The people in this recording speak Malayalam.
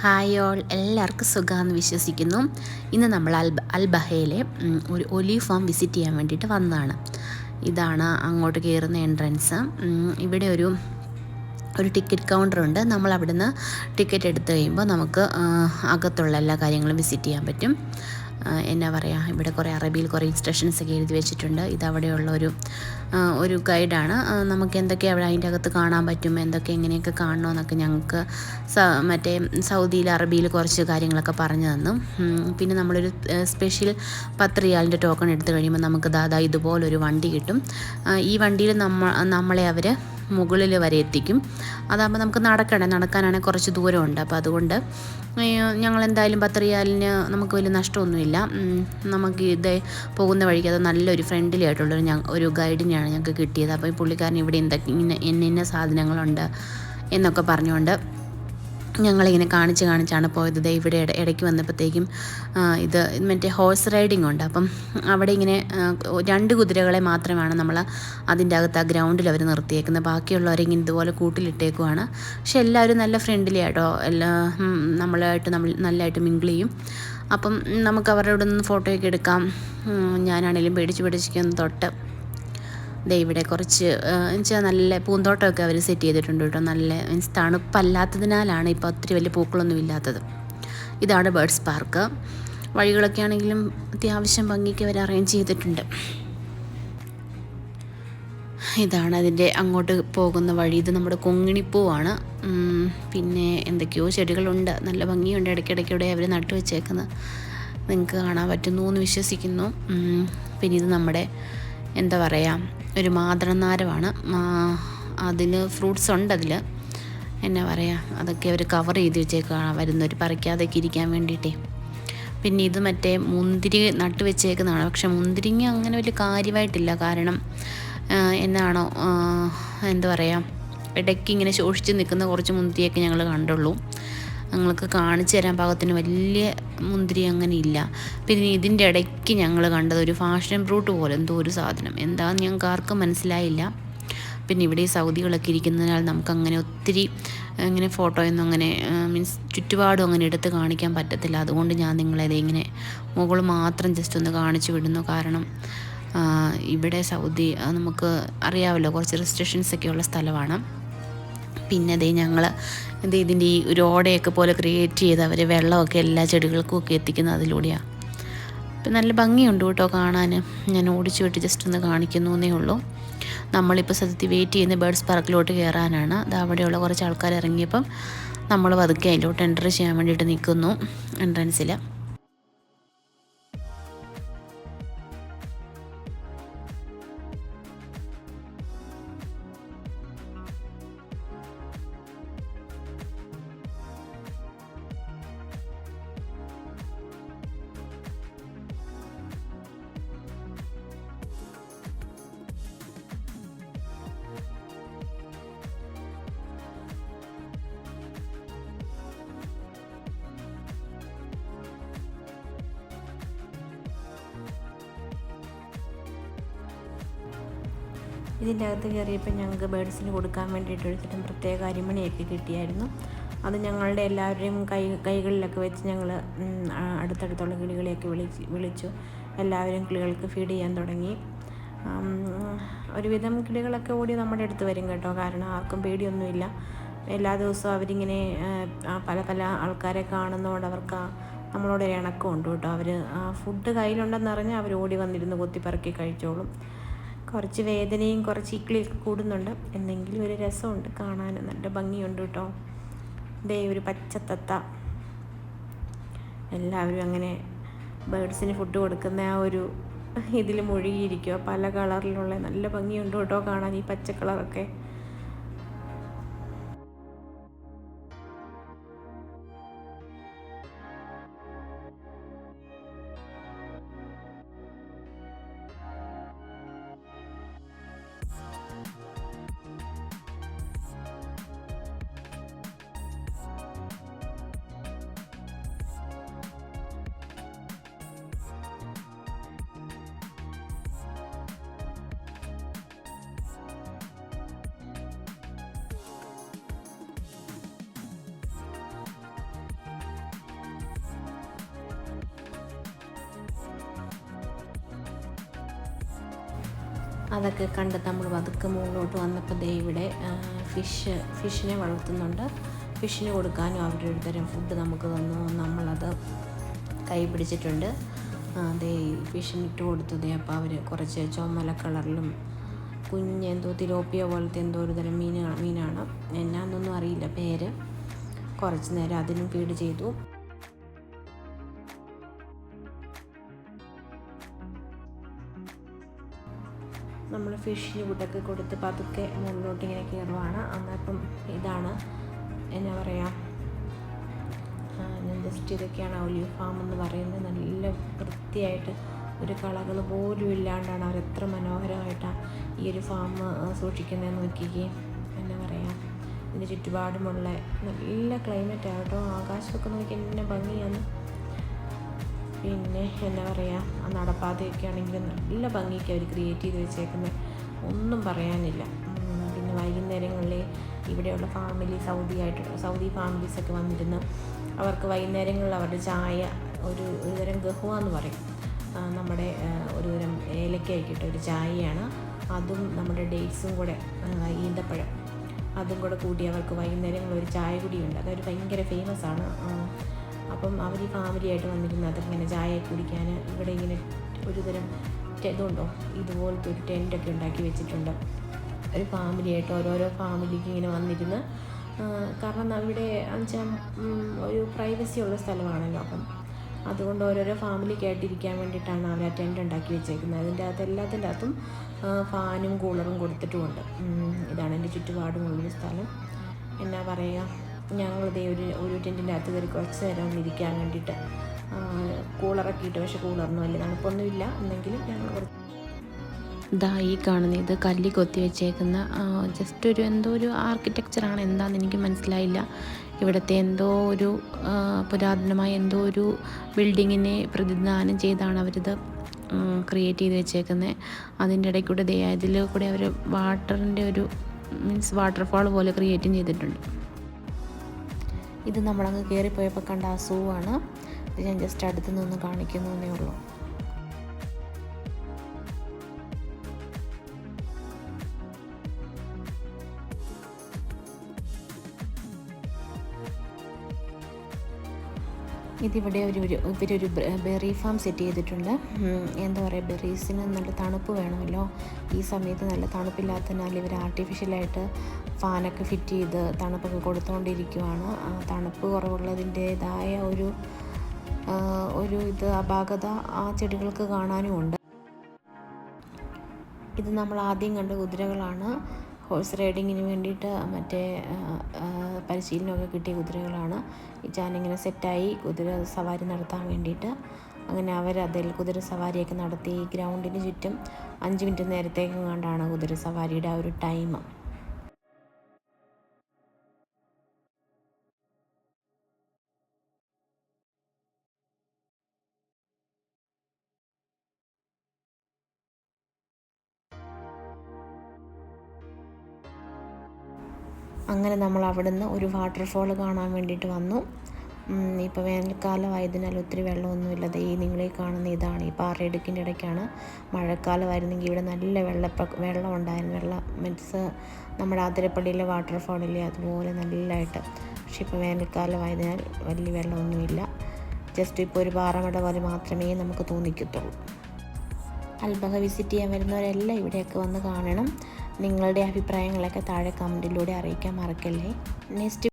Hi all. എല്ലാവർക്കും സുഖമാണെന്ന് വിശ്വസിക്കുന്നു. ഇന്ന് നമ്മൾ അൽ അൽബഹയിലെ ഒരു ഒലീവ് ഫാം വിസിറ്റ് ചെയ്യാൻ വേണ്ടിയിട്ട് വന്നതാണ്. ഇതാണ് അങ്ങോട്ട് കയറുന്ന എൻട്രൻസ്. ഇവിടെ ഒരു ഒരു ടിക്കറ്റ് കൗണ്ടറുണ്ട് നമ്മൾ അവിടുന്ന് ടിക്കറ്റ് എടുത്തു കഴിയുമ്പോൾ നമുക്ക് അകത്തുള്ള എല്ലാ കാര്യങ്ങളും വിസിറ്റ് ചെയ്യാൻ പറ്റും. എന്നാ പറയുക ഇവിടെ കുറേ അറബിയിൽ കുറേ ഇൻസ്ട്രക്ഷൻസ് ഒക്കെ എഴുതി വെച്ചിട്ടുണ്ട്. ഇത് അവിടെയുള്ള ഒരു ഒരു ഗൈഡാണ് നമുക്ക് എന്തൊക്കെ അവിടെ അതിന്റെ അകത്ത് കാണാൻ പറ്റും എന്തൊക്കെ എങ്ങനെയൊക്കെ കാണണമെന്നൊക്കെ ഞങ്ങൾക്ക് സ മറ്റേ സൗദിയിൽ അറബിയിൽ കുറച്ച് കാര്യങ്ങളൊക്കെ പറഞ്ഞു തന്നു. പിന്നെ നമ്മളൊരു സ്പെഷ്യൽ പത്ത് റിയാലിന്റെ ടോക്കൺ എടുത്തു കഴിയുമ്പോൾ നമുക്ക് ദാദാ ഇതുപോലൊരു വണ്ടി കിട്ടും. ഈ വണ്ടിയിൽ നമ്മ നമ്മളെ അവർ മുകളിൽ വരെ എത്തിക്കും. അതാകുമ്പോൾ നമുക്ക് നടക്കണം നടക്കാനാണെങ്കിൽ കുറച്ച് ദൂരമുണ്ട്. അപ്പോൾ അതുകൊണ്ട് ഞങ്ങൾ എന്തായാലും പത്രിയാലിന് നമുക്ക് വലിയ നഷ്ടമൊന്നുമില്ല. നമുക്ക് ഇത് പോകുന്ന വഴിക്ക് അത് നല്ലൊരു ഫ്രണ്ട്ലി ആയിട്ടുള്ളൊരു ഞ ഒരു ഗൈഡിനെയാണ് ഞങ്ങൾക്ക് കിട്ടിയത്. അപ്പോൾ ഈ പുള്ളിക്കാരൻ ഇവിടെ എന്തൊക്കെ ഇന്ന ഇന്ന സാധനങ്ങളുണ്ട് എന്നൊക്കെ പറഞ്ഞുകൊണ്ട് ഞങ്ങളിങ്ങനെ കാണിച്ച് കാണിച്ചാണ് പോയത്. ദേ ഇവിടെ ഇട ഇടയ്ക്ക് വന്നപ്പോഴത്തേക്കും ഇത് മറ്റേ ഹോഴ്സ് റൈഡിംഗ് ഉണ്ട്. അപ്പം അവിടെ ഇങ്ങനെ രണ്ട് കുതിരകളെ മാത്രമാണ് നമ്മൾ അതിന്റെ അകത്ത് ആ ഗ്രൗണ്ടിൽ അവർ നിർത്തിയേക്കുന്നത്. ബാക്കിയുള്ളവരെ ഇങ്ങനെ ഇതുപോലെ കൂട്ടിലിട്ടേക്കുവാണ്. പക്ഷെ എല്ലാവരും നല്ല ഫ്രണ്ട്ലി ആയിട്ടോ എല്ലാ നമ്മളായിട്ട് നമ്മൾ നല്ലതായിട്ട് മിങ്കിൾ ചെയ്യും. അപ്പം നമുക്ക് അവരുടെ നിന്ന് ഫോട്ടോയൊക്കെ എടുക്കാം. ഞാനാണെങ്കിലും പേടിച്ച് പേടിച്ചിരിക്കുന്ന തൊട്ട് ദേ ഇവിടെ കുറച്ച് എന്നുവെച്ചാൽ നല്ല പൂന്തോട്ടമൊക്കെ അവർ സെറ്റ് ചെയ്തിട്ടുണ്ട് കേട്ടോ. നല്ല മീൻസ് തണുപ്പല്ലാത്തതിനാലാണ് ഇപ്പോൾ ഒത്തിരി വലിയ പൂക്കളൊന്നും ഇല്ലാത്തത്. ഇതാണ് ബേർഡ്സ് പാർക്ക് വഴികളൊക്കെ ആണെങ്കിലും അത്യാവശ്യം ഭംഗിക്ക് അവർ അറേഞ്ച് ചെയ്തിട്ടുണ്ട്. ഇതാണ് അതിന്റെ അങ്ങോട്ട് പോകുന്ന വഴി. ഇത് നമ്മുടെ കൊങ്ങിണിപ്പൂവാണ്. പിന്നെ എന്തൊക്കെയോ ചെടികളുണ്ട്. നല്ല ഭംഗിയുണ്ട്. ഇടയ്ക്കിടയ്ക്കൂടെ അവർ നട്ടു വെച്ചേക്കുന്നത്. നിങ്ങൾക്ക് കാണാൻ പറ്റുന്നു എന്ന് വിശ്വസിക്കുന്നു. പിന്നെ ഇത് നമ്മുടെ എന്താ പറയുക ഒരു മാതളനാരമാണ് അതിന് ഫ്രൂട്ട്സ് ഉണ്ട് അതിൽ എന്നാ പറയുക അതൊക്കെ അവർ കവർ ചെയ്ത് വെച്ചേക്കാണ് വരുന്നവർ പറിക്കാതൊക്കെ ഇരിക്കാൻ വേണ്ടിയിട്ടേ. പിന്നെ ഇത് മറ്റേ മുന്തിരി നട്ട് വെച്ചേക്കുന്നതാണ്. പക്ഷെ മുന്തിരിങ്ങ അങ്ങനെ വലിയ കാര്യമായിട്ടില്ല. കാരണം എന്നാണോ എന്താ പറയുക ഇടയ്ക്ക് ഇങ്ങനെ ശോഷിച്ച് നിൽക്കുന്ന കുറച്ച് മുന്തിരിയൊക്കെ ഞങ്ങൾ കണ്ടുള്ളൂ. ഞങ്ങൾക്ക് കാണിച്ചു തരാൻ പാകത്തിന് വലിയ മുന്തിരി അങ്ങനെ ഇല്ല. പിന്നെ ഇതിന്റെ ഇടയ്ക്ക് ഞങ്ങൾ കണ്ടത് ഒരു ഫാഷൻ ഫ്രൂട്ട് പോലെ എന്തോ ഒരു സാധനം. എന്താണെന്ന് ഞങ്ങൾക്ക് ആർക്കും മനസ്സിലായില്ല. പിന്നെ ഇവിടെ സൗദികളൊക്കെ ഇരിക്കുന്നതിനാൽ നമുക്കങ്ങനെ ഒത്തിരി ഇങ്ങനെ ഫോട്ടോയൊന്നും അങ്ങനെ മീൻസ് ചുറ്റുപാടും അങ്ങനെ എടുത്ത് കാണിക്കാൻ പറ്റത്തില്ല. അതുകൊണ്ട് ഞാൻ നിങ്ങളെ ഇങ്ങനെ മുകൾ മാത്രം ജസ്റ്റ് ഒന്ന് കാണിച്ചു വിടുന്നു. കാരണം ഇവിടെ സൗദി നമുക്ക് അറിയാമല്ലോ കുറച്ച് റെസ്ട്രിക്ഷൻസ് ഒക്കെ ഉള്ള സ്ഥലമാണ്. പിന്നെ അതേ ഞങ്ങൾ എന്ത് ഇതിന്റെ ഈ ഒരു ഓടയൊക്കെ പോലെ ക്രിയേറ്റ് ചെയ്ത് അവർ വെള്ളമൊക്കെ എല്ലാ ചെടികൾക്കും ഒക്കെ എത്തിക്കുന്നത് അതിലൂടെയാണ് അപ്പം നല്ല ഭംഗിയുണ്ട് കേട്ടോ കാണാൻ ഞാൻ ഓടിച്ചു വിട്ട് ജസ്റ്റ് ഒന്ന് കാണിക്കുന്നു എന്നേ ഉള്ളൂ. നമ്മളിപ്പോൾ സത്യത്തിൽ വെയിറ്റ് ചെയ്യുന്ന ബേർഡ്സ് പാർക്കിലോട്ട് കയറാനാണ് അത് അവിടെയുള്ള കുറച്ച് ആൾക്കാർ ഇറങ്ങിയപ്പം നമ്മൾ പതുക്കെ അതിലോട്ട് എന്റർ ചെയ്യാൻ വേണ്ടിയിട്ട് നിൽക്കുന്നു എൻട്രൻസിൽ ഇതിന്റെ അകത്ത് കയറിയപ്പോൾ ഞങ്ങൾക്ക് ബേഡ്സിന് കൊടുക്കാൻ വേണ്ടിയിട്ട് തരം പ്രത്യേക അരിമണിയൊക്കെ കിട്ടിയായിരുന്നു. അത് ഞങ്ങളുടെ എല്ലാവരുടെയും കൈ കൈകളിലൊക്കെ വെച്ച് ഞങ്ങൾ അടുത്തടുത്തുള്ള കിളികളെയൊക്കെ വിളിച്ച് വിളിച്ചു. എല്ലാവരും കിളികൾക്ക് ഫീഡ് ചെയ്യാൻ തുടങ്ങി. ഒരുവിധം കിളികളൊക്കെ ഓടി നമ്മുടെ അടുത്ത് വരും കേട്ടോ. കാരണം ആർക്കും പേടിയൊന്നുമില്ല. എല്ലാ ദിവസവും അവരിങ്ങനെ പല പല ആൾക്കാരെ കാണുന്നതുകൊണ്ട് അവർക്ക് നമ്മളോട് ഒരു ഇണക്കമുണ്ട് കേട്ടോ. അവർ ഫുഡ് കയ്യിലുണ്ടെന്ന് അറിഞ്ഞാൽ അവർ ഓടി വന്നിരുന്ന് കൊത്തിപ്പറക്കി കഴിച്ചോളും. കുറച്ച് വേദനയും കുറച്ച് ഇക്കിളിയൊക്കെ കൂടുന്നുണ്ട്. എന്തെങ്കിലും ഒരു രസമുണ്ട് കാണാൻ നല്ല ഭംഗിയുണ്ട് കേട്ടോ. ഇതേ ഒരു പച്ചത്തത്ത. എല്ലാവരും അങ്ങനെ ബേഡ്സിന് ഫുഡ് കൊടുക്കുന്ന ആ ഒരു ഇതിൽ മുഴുകിയിരിക്കുക പല കളറിലുള്ള നല്ല ഭംഗിയുണ്ട് കേട്ടോ കാണാൻ ഈ പച്ച കളറൊക്കെ. അതൊക്കെ കണ്ട് നമ്മൾ പതുക്കെ മുകളിലോട്ട് വന്നപ്പോൾ ദേ ഇവിടെ ഫിഷ് ഫിഷിനെ വളർത്തുന്നുണ്ട്. ഫിഷിന് കൊടുക്കാനും അവരുടെ ഒരു തരം ഫുഡ് നമുക്ക് തന്നു. നമ്മളത് കൈ പിടിച്ചിട്ടുണ്ട്. അതേ ഫിഷിന് ഇട്ട് കൊടുത്തതേ അപ്പോൾ അവർ കുറച്ച് ചുമല കളറിലും കുഞ്ഞ് എന്തോ തിലോപ്പിയ പോലത്തെ എന്തോ ഒരു തരം മീനാണ് മീനാണ്. എന്നാന്നൊന്നും അറിയില്ല പേര്. കുറച്ച് നേരം അതിനും ഫീഡ് ചെയ്തു. നമ്മൾ ഫിഷിന് ഫുഡൊക്കെ കൊടുത്ത് പതുക്കെ മുന്നോട്ട് ഇങ്ങനെ കയറുവാണ്. അന്നപ്പം ഇതാണ് എന്നാ പറയുക ഞാൻ ജസ്റ്റ് ഇതൊക്കെയാണ് ഒലിവ് ഫാം എന്ന് പറയുന്നത്. നല്ല വൃത്തിയായിട്ട് ഒരു കളകൾ പോലും ഇല്ലാണ്ടാണ് അവർ എത്ര മനോഹരമായിട്ടാണ് ഈ ഒരു ഫാം സൂക്ഷിക്കുന്നത് നോക്കിക്കേ. എന്നാ പറയുക ഇതിന് ചുറ്റുപാടുമുള്ള നല്ല ക്ലൈമറ്റ് ആകട്ടോ ആകാശമൊക്കെ നോക്കി എന്നെ ഭംഗിയാണ്. പിന്നെ എന്താ പറയുക ആ നടപ്പാതയൊക്കെ ആണെങ്കിലും നല്ല ഭംഗിക്ക് അവർ ക്രിയേറ്റ് ചെയ്ത് വെച്ചേക്കുന്നത് ഒന്നും പറയാനില്ല. പിന്നെ വൈകുന്നേരങ്ങളിൽ ഇവിടെയുള്ള ഫാമിലി സൗദി ആയിട്ട് സൗദി ഫാമിലീസൊക്കെ വന്നിരുന്ന് അവർക്ക് വൈകുന്നേരങ്ങളിൽ അവരുടെ ചായ ഒരു ഒരുതരം ഗഹുവ എന്ന് പറയും. നമ്മുടെ ഒരു തരം ഏലക്ക ആയിക്കിട്ട ഒരു ചായയാണ്. അതും നമ്മുടെ ഡേറ്റ്സും കൂടെ ഈന്തപ്പഴം. അതും കൂടെ കൂട്ടി അവർക്ക് വൈകുന്നേരങ്ങളിൽ ഒരു ചായ കുടിയുണ്ട്. അതൊരു ഭയങ്കര ഫേമസ് ആണ്. അപ്പം അവർ ഈ ഫാമിലിയായിട്ട് വന്നിരുന്ന് അതിങ്ങനെ ചായ കുടിക്കാൻ ഇവിടെ ഇങ്ങനെ ഒരുതരം ഇതുണ്ടോ? ഇതുപോലത്തെ ഒരു ടെന്റൊക്കെ ഉണ്ടാക്കി വെച്ചിട്ടുണ്ട്. ഒരു ഫാമിലിയായിട്ട് ഓരോരോ ഫാമിലിക്ക് ഇങ്ങനെ വന്നിരുന്ന് കാരണം അവിടെ എന്നുവെച്ചാൽ ഒരു പ്രൈവസി ഉള്ള സ്ഥലമാണല്ലോ അപ്പം. അതുകൊണ്ട് ഓരോരോ ഫാമിലിക്കായിട്ട് ഇരിക്കാൻ വേണ്ടിയിട്ടാണ് അവർ ആ ടെന്റ് ഉണ്ടാക്കി വെച്ചേക്കുന്നത്. അതിന്റെ അകത്ത് എല്ലാത്തിന്റെ അകത്തും ഫാനും കൂളറും കൊടുത്തിട്ടുമുണ്ട്. ഇതാണ് എന്റെ ചുറ്റുപാടുമുള്ളൊരു സ്ഥലം. എന്നാ പറയുക? ഞങ്ങളിതേ ഒരു ഒരു ടെന്റിന്റെ അകത്ത് കയറി കുറച്ച് നേരം ഒന്ന് ഇരിക്കാൻ വേണ്ടിയിട്ട് കൂളറൊക്കെ ഇട്ട് പക്ഷേ കൂളറിന് വലിയ തണുപ്പൊന്നുമില്ല. എന്നെങ്കിലും ഞങ്ങൾ കുറച്ച് ഇതാ ഈ കാണുന്ന ഇത് കല്ലി കൊത്തി വെച്ചേക്കുന്ന ജസ്റ്റ് ഒരു എന്തോ ഒരു ആർക്കിടെക്ചറാണ് എന്താണെന്ന് എനിക്ക് മനസ്സിലായില്ല. ഇവിടുത്തെ എന്തോ ഒരു പുരാതനമായ എന്തോ ഒരു ബിൽഡിങ്ങിനെ പ്രതിദാനം ചെയ്താണ് അവരിത് ക്രിയേറ്റ് ചെയ്ത് വെച്ചേക്കുന്നത് അതിന്റെ ഇടയ്ക്ക് കൂടെ ദേ ഇതിൽ കൂടെ അവർ വാട്ടറിന്റെ ഒരു മീൻസ് വാട്ടർഫാൾ പോലെ ക്രിയേറ്റും ചെയ്തിട്ടുണ്ട്. ഇത് നമ്മളങ്ങ് കയറിപ്പോയപ്പോൾ കണ്ട ആണ് ഇത് ഞാൻ ജസ്റ്റ് അടുത്ത് നിന്ന് എന്നേ ഉള്ളൂ. ഇതിവിടെ ഒരു ഇവരൊരു ബെറി ഫാം സെറ്റ് ചെയ്തിട്ടുണ്ട്. എന്താ പറയുക ബെറീസിന് നല്ല തണുപ്പ് വേണമല്ലോ. ഈ സമയത്ത് നല്ല തണുപ്പില്ലാത്തതിനാൽ ഇവർ ആർട്ടിഫിഷ്യലായിട്ട് ഫാനൊക്കെ ഫിറ്റ് ചെയ്ത് തണുപ്പൊക്കെ കൊടുത്തുകൊണ്ടിരിക്കുവാണ് ആ തണുപ്പ് കുറവുള്ളതിന്റേതായ ഒരു ഒരു ഇത് അപാകത ആ ചെടികൾക്ക് കാണാനുമുണ്ട്. ഇത് നമ്മൾ ആദ്യം കണ്ട കുതിരകളാണ്. ഹോഴ്സ് റൈഡിങ്ങിന് വേണ്ടിയിട്ട് മറ്റേ പരിശീലനമൊക്കെ കിട്ടിയ കുതിരകളാണ്. ഈ ചാനിങ്ങനെ സെറ്റായി കുതിര സവാരി നടത്താൻ വേണ്ടിയിട്ട്. അങ്ങനെ അവർ അതിൽ കുതിര സവാരിയൊക്കെ നടത്തി ഗ്രൗണ്ടിന് ചുറ്റും അഞ്ച് മിനിറ്റ് നേരത്തേക്കും കണ്ടാണ് കുതിര സവാരിയുടെ ആ ഒരു ടൈം. അങ്ങനെ നമ്മൾ അവിടുന്ന് ഒരു വാട്ടർഫോൾ കാണാൻ വേണ്ടിയിട്ട് വന്നു. ഇപ്പോൾ വേനൽക്കാലമായതിനാൽ ഒത്തിരി വെള്ളമൊന്നുമില്ല. ദൈ ഈ നിങ്ങളെ കാണുന്ന ഇതാണ്. ഈ പാറയിടുക്കിന്റെ ഇടയ്ക്കാണ് മഴക്കാലമായിരുന്നെങ്കിൽ ഇവിടെ നല്ല വെള്ളപ്പ വെള്ളം ഉണ്ടായിരുന്നു വെള്ളം മീൻസ് നമ്മുടെ ആതിരപ്പള്ളിയിലെ വാട്ടർഫോളിലെ അതുപോലെ നല്ലതായിട്ട് പക്ഷെ ഇപ്പോൾ വേനൽക്കാലമായതിനാൽ വലിയ വെള്ളമൊന്നുമില്ല. ജസ്റ്റ് ഇപ്പോൾ ഒരു പാറമട പോലെ മാത്രമേ നമുക്ക് തോന്നിക്കത്തുള്ളൂ. അൽബഹ വിസിറ്റ് ചെയ്യാൻ വരുന്നവരെല്ലാം ഇവിടെയൊക്കെ വന്ന് കാണണം. നിങ്ങളുടെ അഭിപ്രായങ്ങളൊക്കെ താഴെ കമന്റിലൂടെ അറിയിക്കാൻ മറക്കല്ലേ. നെക്സ്റ്റ്